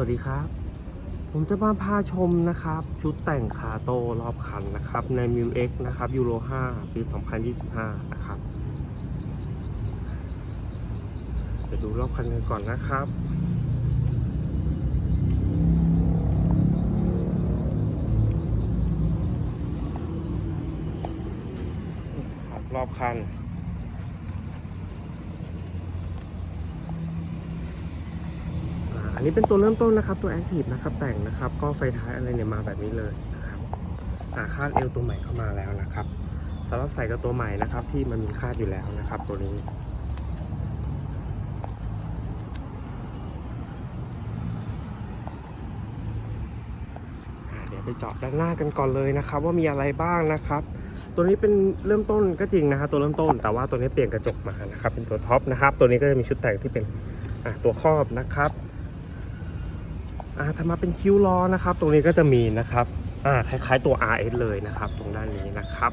วัสดีครับ ผมจะมาพาชมนะครับ ชุดแต่งคาโต้รอบคันนะครับ ใน m ิว X นะครับยูโร 5 ปี 2025 นะครับจะดูรอบคันกันก่อนนะครับรอบคัน อันนี้เป็นตัวเริ่มต้นนะครับ ตัว Active นะครับแต่งนะครับ ก็ไฟท้ายอะไรเนี่ยมาแบบนี้เลยนะครับอ่าคาดเอวตัวใหม่เข้ามาแล้วนะครับสำหรับใส่กับตัวใหม่นะครับ ที่มันมีคาดอยู่แล้วนะครับ ตัวนี้เดี๋ยวไปเจาะด้านหน้ากันก่อนเลยนะครับ ว่ามีอะไรบ้างนะครับ ตัวนี้เป็นเริ่มต้นก็จริงนะครับตัวเริ่มต้น แต่ว่าตัวนี้เปลี่ยนกระจกมานะครับ เป็นตัวท็อปนะครับ ตัวนี้ก็จะมีชุดแต่งที่เป็นอ่าตัวครอบนะครับ อ่าถ้ามาเป็นคิ้วล้อนะครับ ตรงนี้ก็จะมีนะครับอ่าคล้ายๆตัว RS เลยนะครับ ตรงด้านนี้นะครับ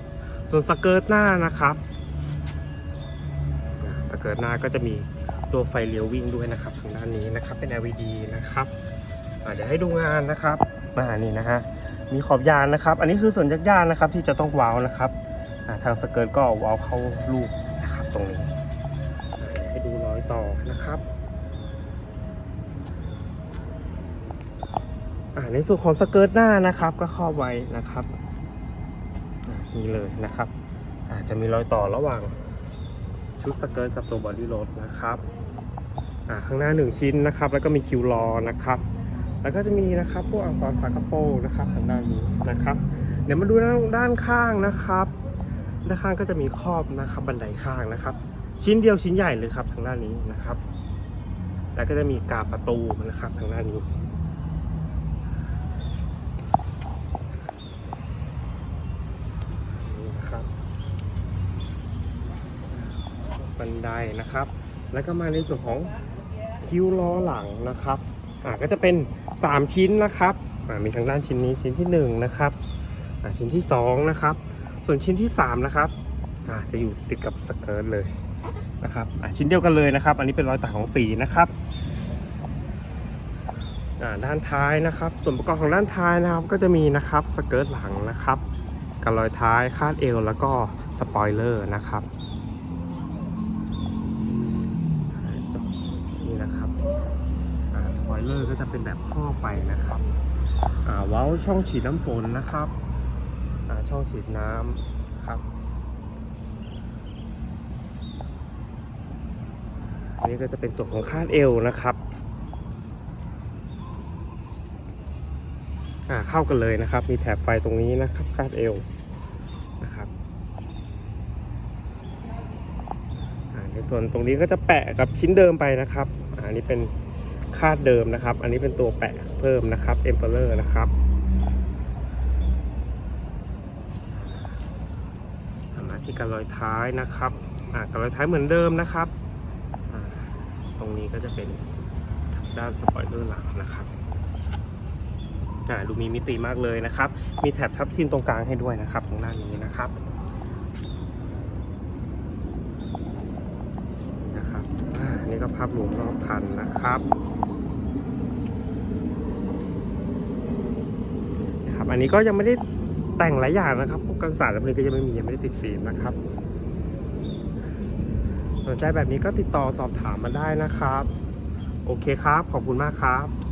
ส่วนสเกิร์ตหน้านะครับสเกิร์ตหน้าก็จะมีตัวไฟเลี้ยววิ่งด้วยนะครับตรงด้านนี้นะครับเป็น LED นะครับเดี๋ยวให้ดูงานนะครับมานี่นะฮะมีขอบยานนะครับ อันนี้คือส่วนยักยานนะครับที่จะต้องว้าวนะครับทางสเกิร์ตก็ว้าวเข้าลูกนะครับตรงนี้ให้ดูรอยต่อนะครับ อ่าในส่วนของสเกิร์ตหน้านะครับ ก็ครอบไว้นะครับนี่เลยนะครับอาจจะมีรอยต่อระหว่างชุดสเกิร์ตกับตัวบอดี้รถนะครับข้างหน้า 1 ชิ้นนะครับ แล้วก็มีคิวรอนะครับ แล้วก็จะมีนะครับพวกอักษรฝากระโปรงนะครับทางด้านนี้นะครับ เดี๋ยวมาดูด้านข้างนะครับด้านข้างก็จะมีครอบนะครับบันไดข้างนะครับ ชิ้นเดียวชิ้นใหญ่เลยครับทางด้านนี้นะครับ แล้วก็จะมีกาประตูนะครับทางด้านนี้นะครับ บันไดนะครับ แล้วก็มาในส่วนของคิ้วล้อหลังนะครับอ่าก็จะเป็น 3 ชิ้นนะครับอ่ามีทางด้านชิ้นนี้ชิ้นที่1นะครับอ่าชิ้นที่2นะครับ ส่วนชิ้นที่3นะครับอ่าจะอยู่ติดกับสเกิร์ตเลยนะครับอ่าชิ้นเดียวกันเลยนะครับ อันนี้เป็นรอยต่างของสีนะครับอ่าด้านท้ายนะครับ ส่วนประกอบของด้านท้ายนะครับ ก็จะมีนะครับสเกิร์ตหลังนะครับกับรอยท้ายคาดเอวแล้วก็สปอยเลอร์นะครับนี่นะครับอ่า สปอยเลอร์ก็จะเป็นแบบข้อไปนะครับอ่าเว้าช่องฉีดน้ำฝนนะครับอ่าช่องฉีดน้ำครับอันนี้ก็จะเป็นส่วนของคาดเอวนะครับอ่าเข้ากันเลยนะครับ มีแถบไฟตรงนี้นะครับคาดเอวนะครับอ่าในส่วนตรงนี้ก็จะแปะกับชิ้นเดิมไปนะครับ อันนี้เป็นคาดเดิมนะครับ อันนี้เป็นตัวแปะเพิ่มนะครับ Emperor นะครับมาที่การรอยท้ายนะครับอ่าการรอยท้ายเหมือนเดิมนะครับ ตรงนี้ก็จะเป็นด้านสปอยเลอร์หลังนะครับอ่าดูมีมิติมากเลยนะครับ มีแถบทับทิมตรงกลางให้ด้วยนะครับ ตรงด้านนี้นะครับอ่าอันนี่ก็ภาพรวมรอบคันนะครับนะครับอันนี้ก็ยังไม่ได้แต่งหลายอย่างนะครับ พวกกันสาดอะไรก็ยังไม่มียังไม่ได้ติดฟิล์มนะครับ สนใจแบบนี้ก็ติดต่อสอบถามมาได้นะครับ โอเคครับ ขอบคุณมากครับ